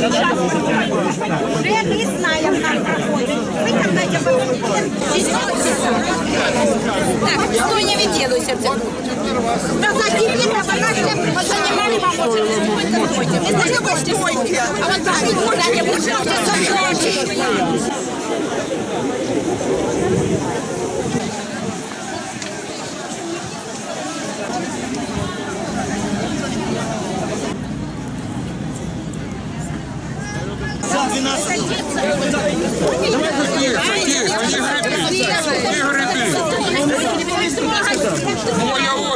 Уже дайте Так, что не виделуйся. Да за тебе, да вона ще позанимали вам уже. Не знаю, вы стойте. А вот пошли, куда-нибудь, пожалуйста, со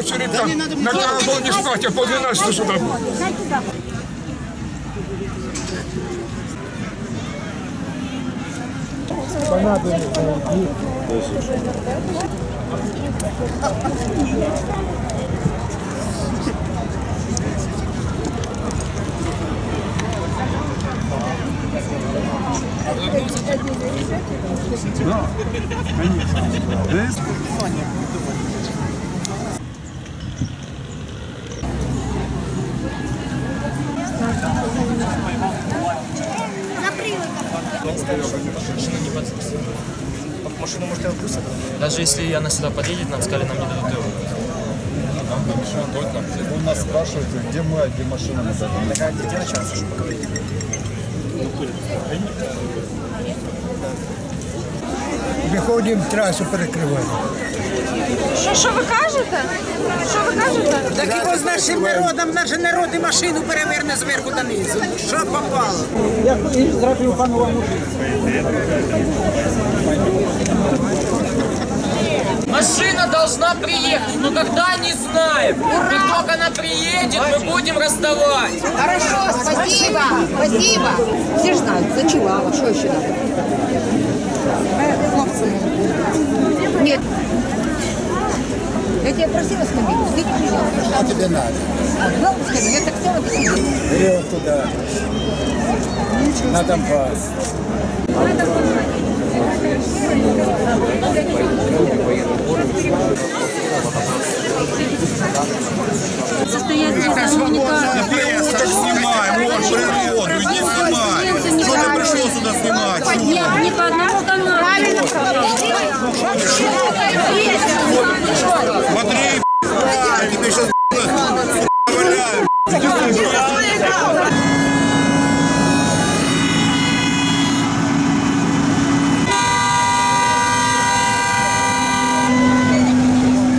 очередь там на карабоне спать, а по 12 сюда. Машину Даже если она сюда подъедет, нам сказали, нам не дадут его. Он нас спрашивает, где мы, а где машина на Так, а где начальство, чтобы поговорить? Виходимо, трасу перекриваємо. Що, що ви кажете? Що ви кажете? Так його з нашим народом, наш народ і машину переверне зверху донизу. Що попало? Машина должна приехать, но когда не знаем. Как только она приедет, мы будем расставать. Хорошо, спасибо, спасибо. Все ж знают, зачевала, что еще надо? Нет. Я тебя просила скамейку, скажите, пожалуйста. Що тобі треба? Главное, скажи, я так села посидела. Бери от туди. На Донбас. Уток снимаем, вот природу, иди снимай. Что ты пришел сюда снимать? Нет, не по одному каналу. Смотри, а тебе сейчас валяют.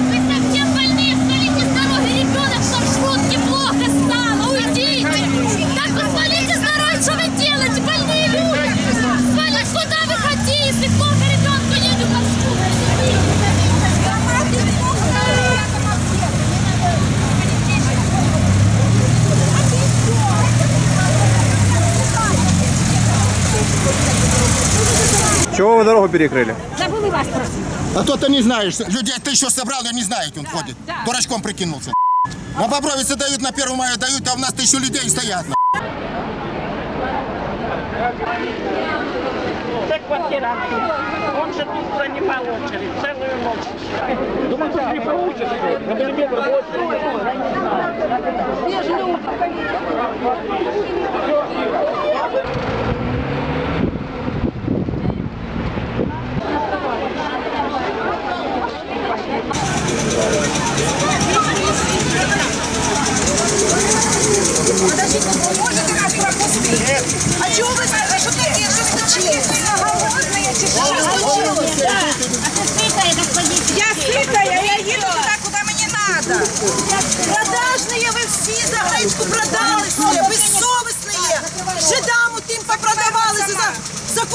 Вы совсем больные, свалите с дороги, ребенок в маршрутке, плохо стало, уйдите. Так вот свалите с дороги, что вы делаете, больные люди. Свалить, куда вы хотите, если плохо ребенку едет в маршрутке. Чего вы дорогу перекрыли? Забыли вас просто. А то ты не знаешь. Людей ты еще собрал, я не знаю, он ходит. Дурачком прикинулся. На Бобровице дают, на 1 мая дают, а у нас тысячу людей стоят. Це квартирант. Он же тут занимал очередь целую ночь. Думаю, что не получится. На миллиметр А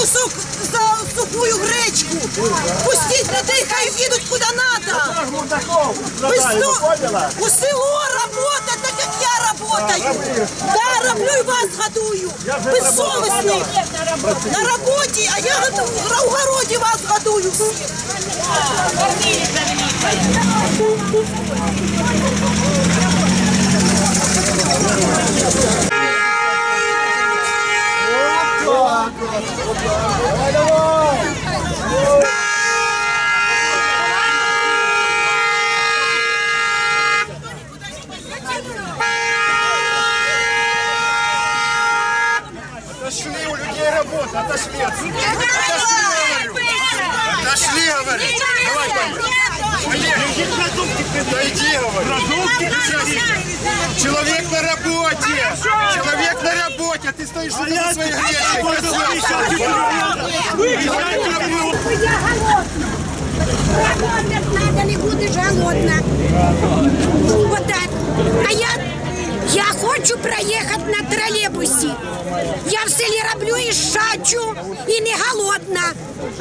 кусок за сухую гречку. Пустіть людей, хай їдуть куди треба. У село робота, так як я работаю. Я роблю і вас годую. Безсовісний. На роботі, а я на огороді вас годую. Thank you. Bravo! Работе! А ты стоишь на своей Я голодна. Работать надо, не будеш голодна. Вот так. А я, я хочу проїхати на тролейбусі. Я в селі роблю і шачу, і не голодна.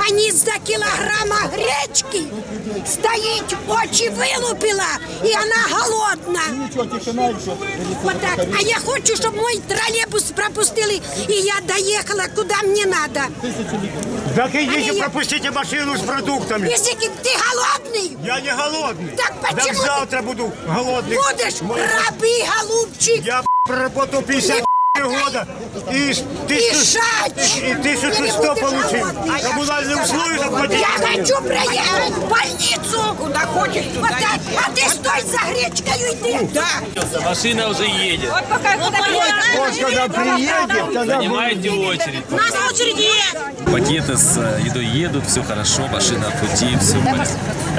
Ані за кілограма гречки стоїть, очі вилупила, і вона голодна. Вот так. А я хочу, щоб мій тролейбус пропустили, і я доїхала, куди мені треба. Так А идите, я- пропустите машину с продуктами. Якщо ти голодний, Я не голодный. Так почему Так ты- завтра буду голодный. будеш Мой- раби, голубчик. Я проработал 50 года и тысячу, и Я не 1100 буду получил. Коммунальные условия заплатить. Я хочу проехать в больницу. Куда хочешь, туда вот так. А ты стой за гречкой иди. Да. Машина уже едет. Вот пока куда Вот когда приедет, тогда Занимайте очередь. У нас очередь есть. Пакеты с э, едой едут, все хорошо, машина в пути, все.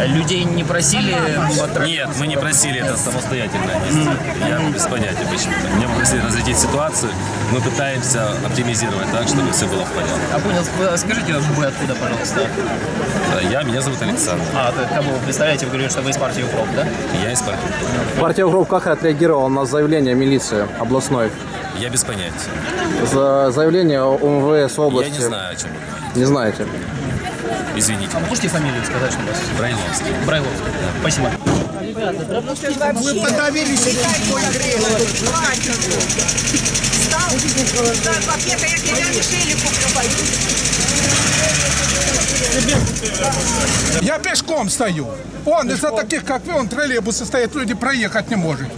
Людей не просили Нет, мы не просили это самостоятельно. Я без понятия почему. Меня попросили разрядить ситуацию. Мы пытаемся оптимизировать так, чтобы все было в порядке. А понял, скажите, вы откуда, пожалуйста? Э, Я, меня зовут Александр. А, то кого вы представляете? Вы говорили, что вы из партии УКРОП, да? Я из партии. Партия УГРОП как отреагировала на заявление милиции областной? Я без понятия. За заявление УМВС области. Я не знаю, о чем вы говорите. Не знаете. Извините. А можете фамилию сказать, что у вас? Брайловский. Брайловский. Спасибо. Вы подавились Пакета, як я решили куплю. Я пешком стою. Он из-за таких, как вы, он троллейбусы стоят, люди проехать не может.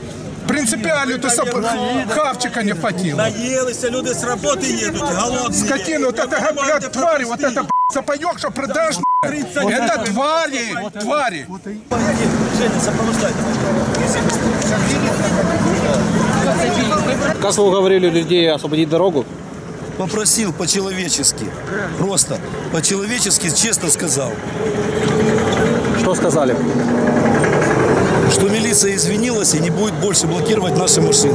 Принципиально, то чтобы хавчика не хватило. Наелися, люди з роботи їдуть, голодні. Скотина, вот это, блядь, твари, вот это, блядь, сапоёк, что продашь, блядь, это твари, твари. Как вы уговорили людей освободить дорогу? Попросил по-человечески. Просто по-человечески честно сказал, Что сказали? что милиция извинилась и не будет больше блокировать наши машины.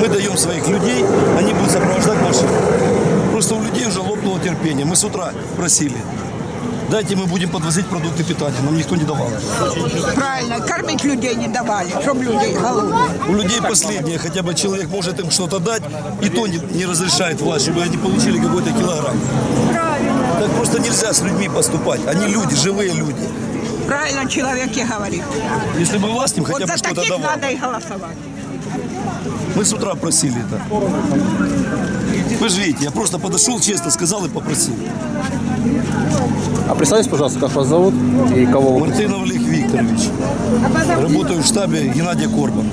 Мы даем своих людей, они будут сопровождать машины. Просто у людей уже лопнуло терпение. Мы с утра просили. Дайте мы будем подвозить продукты питания. Нам никто не давал. Правильно, кормить людей не давали, чтобы людей голодные. У людей последнее, хотя бы человек может им что-то дать, и то не, не разрешает власть, чтобы они получили какой-то килограмм. Так просто нельзя с людьми поступать. Они люди, живые люди. Правильно человек и говорит. Если бы власть им хотя Вот бы за что-то таких давала. надо и голосовать. Мы с утра просили это. Вы же видите, я просто подошел, честно сказал и попросил. А представьте, пожалуйста, как вас зовут и кого вы... Мартынов Олег Викторович. Работаю в штабе Геннадия Корбана.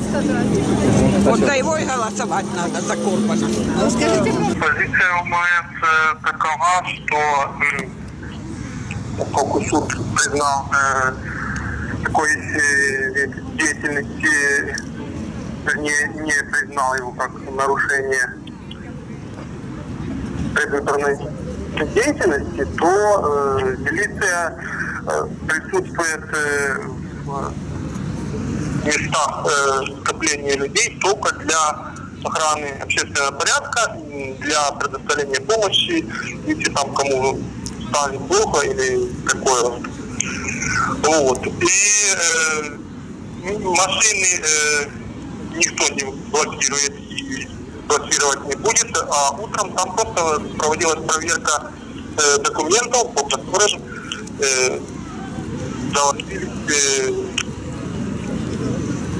Вот за его и голосовать надо, за Корбана. Позиция УМС э, такова, что поскольку суд признал э, такой э, деятельности, вернее, не признал его как нарушение предвыборной деятельности, то э, милиция э, присутствует э, в местах э, скопления людей только для охраны общественного порядка, для предоставления помощи, если там кому стали плохо или такое. Вот. И э, машины э, никто не блокирует и блокировать не будет, а утром там просто проводилась проверка э, документов, по которым э, завозились э,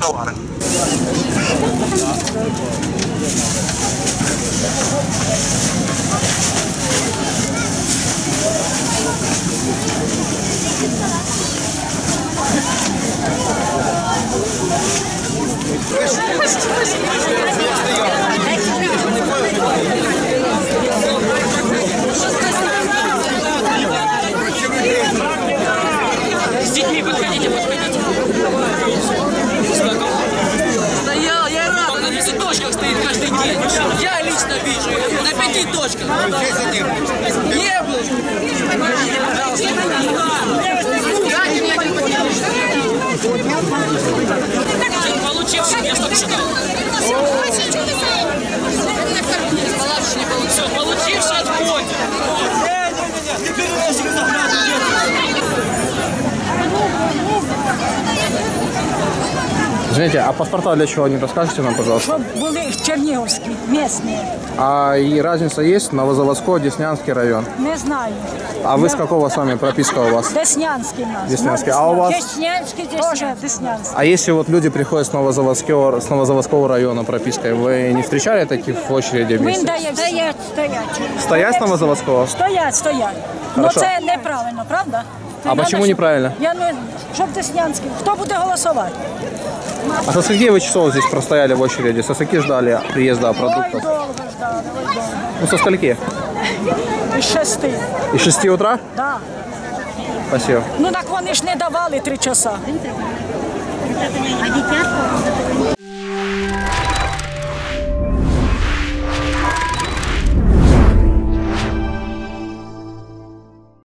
товары. С Let's go. Извините, а паспорта для чего не расскажете нам, пожалуйста? Щоб були чернігівські, місні. А и разница есть? Новозаводской, Деснянский район. Не знаю. А вы с какого сами прописка у вас? Деснянський у нас. Деснянский. А у вас? Деснянський, Теж Деснянський. А если вот люди приходят с Новозаводского, с Новозаводского района пропиской, вы не встречали таких в очереди Він вместе? дає стоять, стоять. Стоять з Новозаводського? Стоять, стоять. Хорошо. Ну це неправильно, правда? А Надо, почему щоб- неправильно? Я не щоб Деснянський. Хто буде голосувати? А со скольки вы часов здесь простояли в очереди? Со скольки ждали приезда Ой, продуктов? Ну, со скольки? Із шести. Из 6 утра? Да. Спасибо. Ну так вони ж не давали три часа. А дитятко?